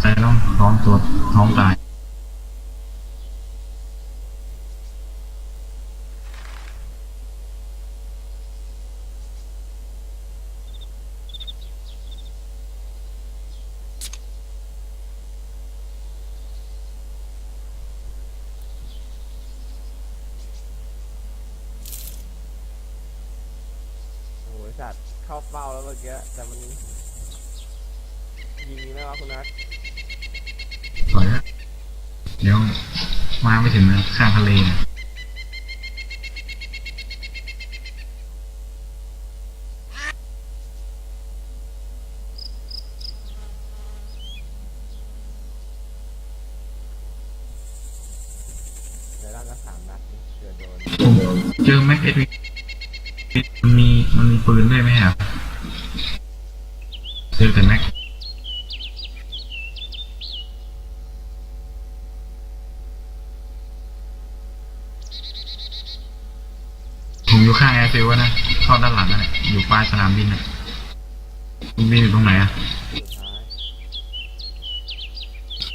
ใจต้องร้องตัวท้องตายโอ้ยสัตว์เข้าเป้าแล้วเมื่อกี้แต่มัน ยิงไหมวะคุณนัทสวยนะเดี๋ยวมาไม่ถึงนะข้างทะเลเนี่ยเดี๋ยวเราก็สามนัดเกิดโดนผมเจอแม็กเอสมันมีมันมีปืนด้วยไหมครับเจอแต่แม็ก อยู่ข้างแอร์ฟิลด์นะเข้าด้านหลังนั่นแหละอยู่ปลายสนามบินนะคุณบินอยู่ตรงไหนอะอยู่ท้าย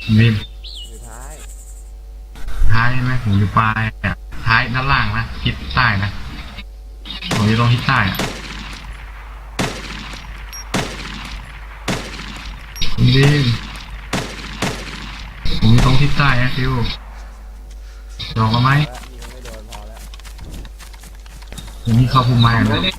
คุณบินอยู่ท้ายท้ายใช่ไหมผมอยู่ปลายอะท้ายด้านล่างนะทิศใต้นะผมอยู่ตรงทิศใต้อะคุณบินผมอยู่ตรงทิศใต้แอร์ฟิลด์ลองมาไหม แล้วยิงไม่โดนพอแล้วผมมีเข้าภูมิมาอย่างนั้น